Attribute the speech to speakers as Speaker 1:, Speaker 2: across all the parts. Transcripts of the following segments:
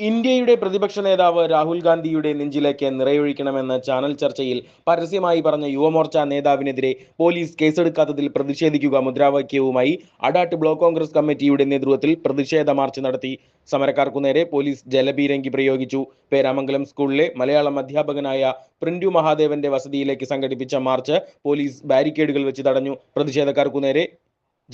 Speaker 1: ഇന്ത്യയുടെ പ്രതിപക്ഷ നേതാവ് രാഹുൽ ഗാന്ധിയുടെ നെഞ്ചിലേക്ക് നിറയൊഴിക്കണമെന്ന് ചാനൽ ചർച്ചയിൽ പരസ്യമായി പറഞ്ഞ യുവമോർച്ച നേതാവിനെതിരെ പോലീസ് കേസെടുക്കാത്തതിൽ പ്രതിഷേധിക്കുക മുദ്രാവാക്യവുമായി അഡാട്ട് ബ്ലോക്ക് കോൺഗ്രസ് കമ്മിറ്റിയുടെ നേതൃത്വത്തിൽ പ്രതിഷേധ മാർച്ച് നടത്തി. സമരക്കാർക്കു നേരെ പോലീസ് ജലബീരങ്കി പ്രയോഗിച്ചു. പേരാമംഗലം സ്കൂളിലെ മലയാളം അധ്യാപകനായ പ്രിന്റു മഹാദേവന്റെ വസതിയിലേക്ക് സംഘടിപ്പിച്ച മാർച്ച് പോലീസ് ബാരിക്കേഡുകൾ വെച്ച് തടഞ്ഞു. പ്രതിഷേധക്കാർക്കു നേരെ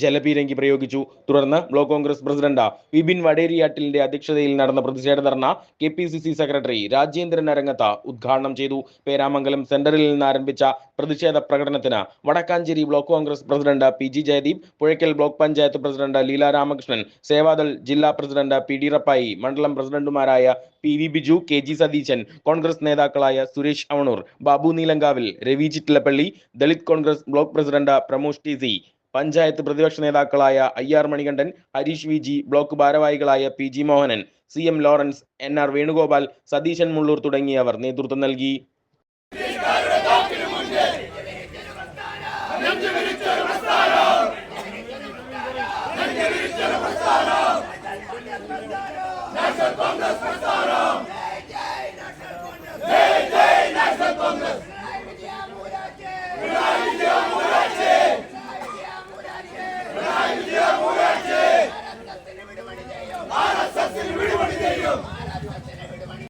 Speaker 1: ജലപീരങ്കി പ്രയോഗിച്ചു. തുടർന്ന് ബ്ലോക്ക് കോൺഗ്രസ് പ്രസിഡന്റ് വിപിൻ വടേരിയാട്ടിലിന്റെ അധ്യക്ഷതയിൽ നടന്ന പ്രതിഷേധ dharna K P C C secretary Rajendran Arangath ഉദ്ഘാടനം ചെയ്തു. പേരാമംഗലം സെന്ററിൽ നിന്ന് ആരംഭിച്ച പ്രതിഷേധ പ്രകടനത്തിന് Wadakkanchery block Congress president P G Jayadeep Puzhakkal block panchayat president Leela Ramakrishnan Sevadal ജില്ലാ പ്രസിഡന്റ് പി ഡി റപ്പായി മണ്ഡലം പ്രസിഡന്റുമാരായ P V Biju K G Satheesan Congress നേതാക്കളായ Suresh Avanoor Babu Neelankavil Ravi Chittilappally Dalit Congress block president Pramosh T C panchayat പ്രതിപക്ഷ നേതാക്കളായ I R Manikandan Harish V G block ഭാരവാഹികളായ P G Mohanan C M Lawrence N R Venugopal Satheesan Mullur തുടങ്ങിയവർ നേതൃത്വം നൽകി!